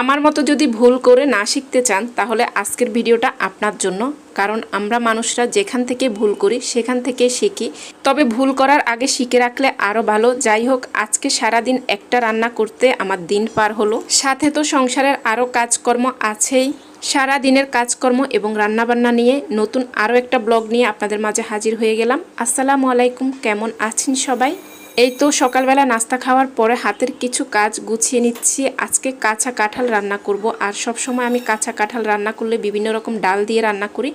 আমার মতো যদি ভুল করে না শিখতে চান, তাহলে আজকের ভিডিওটা আপনার জন্য। কারণ আমরা মানুষরা যেখান থেকে ভুল করি, সেখান থেকে শিখি। তবে ভুল করার আগে শিখে রাখলে আরও ভালো। যাই হোক, আজকে সারাদিন একটা রান্না করতে আমার দিন পার হলো। সাথে তো সংসারের আরও কাজকর্ম আছেই। সারা দিনের কাজকর্ম এবং রান্নাবান্না নিয়ে নতুন আরও একটা ব্লগ নিয়ে আপনাদের মাঝে হাজির হয়ে গেলাম। আসসালামু আলাইকুম, কেমন আছেন সবাই? এই তো সকালবেলা নাস্তা খাওয়ার পরে হাতের কিছু কাজ গুছিয়ে নিচ্ছি। আজকে কাঁচা কাঁঠাল রান্না করব আর সব সময় আমি কাঁচা কাঁঠাল রান্না করলে বিভিন্ন রকম ডাল দিয়ে রান্না করি।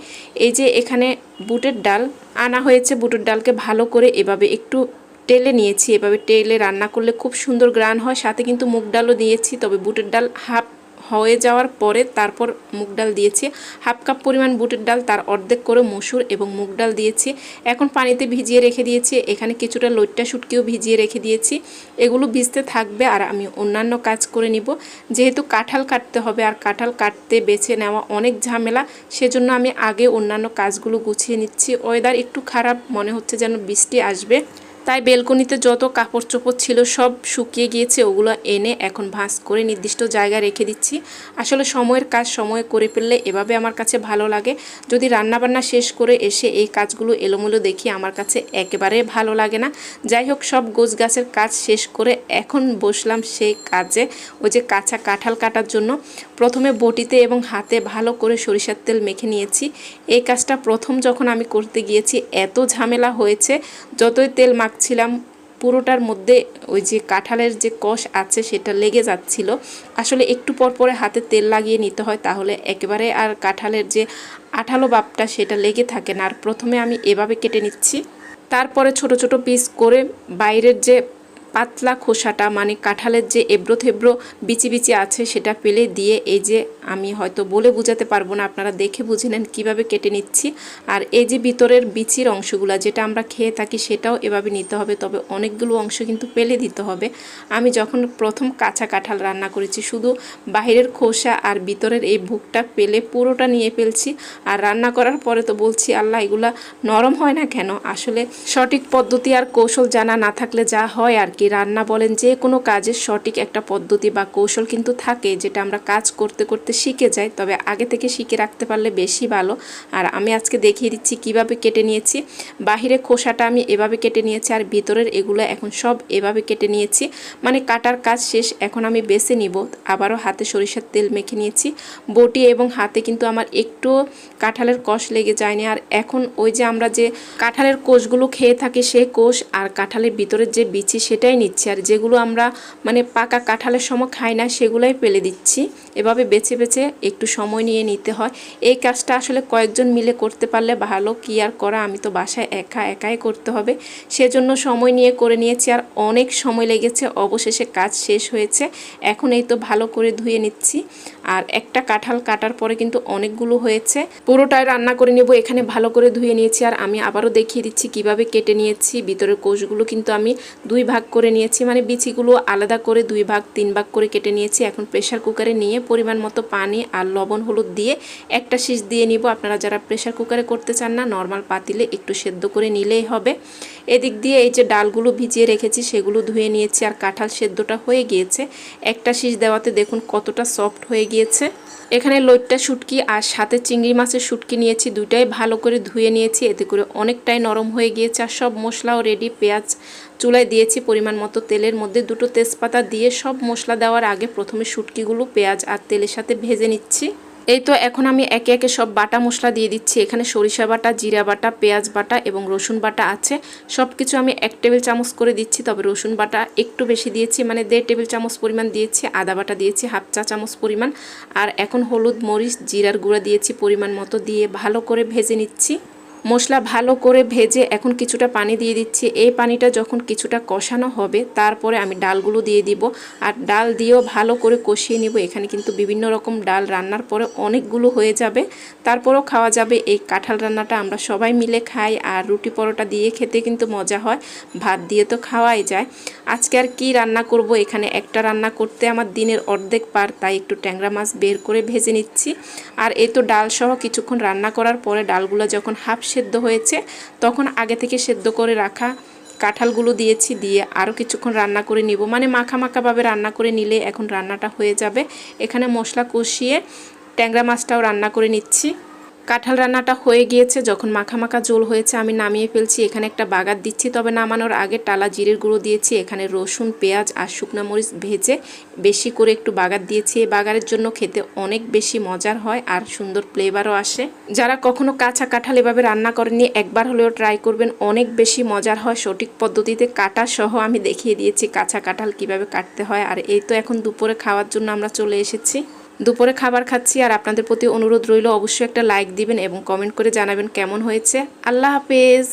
এই যে এখানে বুটের ডাল আনা হয়েছে, বুটের ডালকে ভালো করে এভাবে একটু টেলে নিয়েছি। এভাবে টেলে রান্না করলে খুব সুন্দর গ্রান হয়, সাথে কিন্তু মুগ ডালও দিয়েছি, তবে বুটের ডাল হাফ হয়ে যাওয়ার পরে তারপর মুগ ডাল দিয়েছি। হাফ কাপ পরিমাণ বুটের ডাল, তার অর্ধেক করে মসুর এবং মুগ ডাল দিয়েছি। এখন পানিতে ভিজিয়ে রেখে দিয়েছি। এখানে কিছুটা লইট্টা শুটকিও ভিজিয়ে রেখে দিয়েছি। এগুলো ভিজতে থাকবে আর আমি অন্যান্য কাজ করে নিব। যেহেতু কাঁঠাল কাটতে হবে আর কাঁঠাল কাটতে বেছে নেওয়া অনেক ঝামেলা, সেজন্য আমি আগে অন্যান্য কাজগুলো গুছিয়ে নিচ্ছি। ওয়েদার একটু খারাপ, মনে হচ্ছে যেন বৃষ্টি আসবে। তাই বেলকনিতে যত কাপড় চোপড় ছিল সব শুকিয়ে গিয়েছে, ওগুলো এনে এখন ভাঁজ করে নির্দিষ্ট জায়গায় রেখে দিচ্ছি। আসলে সময়ের কাজ সময়ে করে ফেললে এভাবে আমার কাছে ভালো লাগে। যদি রান্নাবান্না শেষ করে এসে এই কাজগুলো এলোমেলো দেখি, আমার কাছে একেবারে ভালো লাগে না। যাই হোক, সব গোছ গাছের কাজ শেষ করে এখন বসলাম সেই কাজে, ওই যে কাঁচা কাঁঠাল কাটার জন্য। প্রথমে বটিতে এবং হাতে ভালো করে সরিষার তেল মেখে নিয়েছি। এই কাজটা প্রথম যখন আমি করতে গিয়েছি, এত ঝামেলা হয়েছে, যতই তেল মাখছিলাম, পুরোটার মধ্যে ওই যে কাঁঠালের যে কষ আছে, সেটা লেগে যাচ্ছিল। আসলে একটু পর পরে হাতে তেল লাগিয়ে নিতে হয়, তাহলে একেবারে আর কাঁঠালের যে আঠালো বাপটা সেটা লেগে থাকে না। আর প্রথমে আমি এভাবে কেটে নিচ্ছি। তারপরে ছোট ছোট পিস করে বাইরের যে পাতলা খোসাটা মানে কাঁঠালের যে এবড়ো থেবড়ো বিচি বিচি আছে সেটা ফেলে দিয়ে এই যে আমি হয়তো বলে বোঝাতে পারব না, আপনারা দেখে বুঝে নেন কীভাবে কেটে নিচ্ছি। আর এই যে ভিতরের বিচির অংশগুলো যেটা আমরা খেয়ে থাকি সেটাও এভাবে নিতে হবে, তবে অনেকগুলো অংশ কিন্তু পেলে দিতে হবে। আমি যখন প্রথম কাঁচা কাঁঠাল রান্না করেছি, শুধু বাহিরের খোসা আর ভিতরের এই ভুকটা পেলে পুরোটা নিয়ে ফেলছি। আর রান্না করার পরে তো বলছি, আল্লাহ, এগুলা নরম হয় না কেন? আসলে সঠিক পদ্ধতি আর কৌশল জানা না থাকলে যা হয় আর কি রান্না বলেন যে কোনো কাজের সঠিক একটা পদ্ধতি বা কৌশল কিন্তু থাকে, যেটা আমরা কাজ করতে করতে শিখে যাই, তবে আগে থেকে শিখে রাখতে পারলে বেশি ভালো। আর আমি আজকে দেখিয়ে দিচ্ছি কীভাবে কেটে নিয়েছি। বাহিরে খোসাটা আমি এভাবে কেটে নিয়েছি আর ভিতরের এগুলো এখন সব এভাবে কেটে নিয়েছি। মানে কাটার কাজ শেষ, এখন আমি বেছে নিব। আবারও হাতে সরিষার তেল মেখে নিয়েছি। বটি এবং হাতে কিন্তু আমার একটু কাঁঠালের কষ লেগে যায়নি। আর এখন ওই যে আমরা যে কাঁঠালের কোষগুলো খেয়ে থাকি সেই কোষ আর কাঁঠালের ভিতরের যে বিচি সেটাই নিচ্ছি আর যেগুলো আমরা মানে পাকা কাঁঠালের সময় খাই না, সেগুলোই ফেলে দিচ্ছি। এভাবে বেছে বেছে একটু সময় নিয়ে নিতে হয়। এই কাজটা আসলে কয়েকজন মিলে করতে পারলে ভালো, কি আর করা? আমি তো বাসায় একা একাই করতে হবে। সেজন্য সময় নিয়ে করে নিয়েছি আর অনেক সময় লেগেছে। অবশেষে কাজ শেষ হয়েছে। এখন এই তো ভালো করে ধুয়ে নিচ্ছি। আর একটা কাঁঠাল কাটার পরে কিন্তু অনেকগুলো হয়েছে। পুরোটাই রান্না করে নেব, এখানে ভালো করে ধুয়ে নিয়েছি। আর আমি আবারও দেখিয়ে দিচ্ছি কীভাবে কেটে নিয়েছি। ভিতরের কোষগুলো কিন্তু আমি দুই ভাগ করে নিয়েছি। মানে বিচিগুলো আলাদা করে দুই ভাগ, তিন ভাগ করে কেটে নিয়েছি। এখন প্রেশার কুকারে নিয়ে পরিমাণ মতো পানি আর লবণ, হলুদ দিয়ে একটা শীষ দিয়ে নিব। আপনারা যারা প্রেশার কুকারে করতে চান না নর্মাল পাতিলে একটু সেদ্ধ করে নিলেই হবে। এদিক দিয়ে এই যে ডালগুলো ভিজিয়ে রেখেছি, সেগুলো ধুয়ে নিয়েছি। আর কাঁঠাল সেদ্ধটা হয়ে গিয়েছে। একটা শীষ দেওয়াতে দেখুন কতটা সফট হয়ে গিয়েছে। এখানে লইট্টা শুটকি আর সাথে চিংড়ি মাছের শুটকি নিয়েছি দুটাই ভালো করে ধুয়ে নিয়েছি, এতে করে অনেকটাই নরম হয়ে গিয়েছে। আর সব মশলাও রেডি পেঁয়াজ চুলায় দিয়েছি পরিমাণ মতো তেলের মধ্যে। দুটো তেজপাতা দিয়ে সব মশলা দেওয়ার আগে প্রথমে শুটকিগুলো পেঁয়াজ আর তেলের সাথে ভেজে নিচ্ছি। এই তো এখন আমি একে একে সব বাটা মশলা দিয়ে দিচ্ছি। এখানে সরিষা বাটা, জিরা বাটা, পেঁয়াজ বাটা এবং রসুন বাটা আছে। সব কিছু আমি এক টেবিল চামচ করে দিচ্ছি, তবে রসুন বাটা একটু বেশি দিয়েছি মানে দেড় টেবিল চামচ পরিমাণ দিয়েছি, আদা বাটা দিয়েছি, হাফ চা চামচ পরিমাণ। আর এখন হলুদ, মরিচ, জিরার গুঁড়া দিয়েছি পরিমাণ মতো দিয়ে ভালো করে ভেজে নিচ্ছি। মশলা ভালো করে ভেজে এখন কিছুটা পানি দিয়ে দিচ্ছি। এই পানিটা যখন কিছুটা কষানো হবে, তারপরে আমি ডালগুলো দিয়ে দিব। আর ডাল দিয়েও ভালো করে কষিয়ে নিব। এখানে কিন্তু বিভিন্ন রকম ডাল রান্নার পরে অনেকগুলো হয়ে যাবে। তারপরেও খাওয়া যাবে। এই কাঁঠাল রান্নাটা আমরা সবাই মিলে খাই আর রুটি পরোটা দিয়ে খেতে কিন্তু মজা হয়। ভাত দিয়ে তো খাওয়াই যায়। আজকে আর কি রান্না করব? এখানে একটা রান্না করতে আমার দিনের অর্ধেক পার, তাই একটু ট্যাংরা মাছ বের করে ভেজে নিচ্ছি। আর এই তো ডাল সহ কিছুক্ষণ রান্না করার পরে ডালগুলো যখন হাফ সেদ্ধ হয়েছে, তখন আগে থেকে সেদ্ধ করে রাখা কাঁঠালগুলো দিয়েছি, দিয়ে আরও কিছুক্ষণ রান্না করে নিব। মানে মাখা মাখাভাবে রান্না করে নিলে এখন রান্নাটা হয়ে যাবে। এখানে মশলা কষিয়ে ট্যাংরা মাছটাও রান্না করে নিচ্ছি। কাঁঠাল রান্নাটা হয়ে গিয়েছে। যখন মাখা মাখা ঝোল হয়েছে, আমি নামিয়ে ফেলছি। এখানে একটা বাগার দিচ্ছি, তবে নামানোর আগে টালা জিরের গুঁড়ো দিয়েছি। এখানে রসুন, পেঁয়াজ আর শুকনো মরিচ ভেজে বেশি করে একটু বাগার দিয়েছি। এই বাগারের জন্য খেতে অনেক বেশি মজার হয় আর সুন্দর ফ্লেভারও আসে। যারা কখনো কাঁচা কাঁঠাল এভাবে রান্না করেননি, একবার হলেও ট্রাই করবেন। অনেক বেশি মজার হয়। সঠিক পদ্ধতিতে কাটা সহ আমি দেখিয়ে দিয়েছি কাঁচা কাঁঠাল কীভাবে কাটতে হয়। আর এই তো এখন দুপুরে খাওয়ার জন্য আমরা চলে এসেছি। দুপুরে খাবার খাচ্ছি আর আপনাদের প্রতি অনুরোধ রইল অবশ্যই একটা লাইক দিবেন এবং কমেন্ট করে জানাবেন কেমন হয়েছে। আল্লাহ হাফেজ।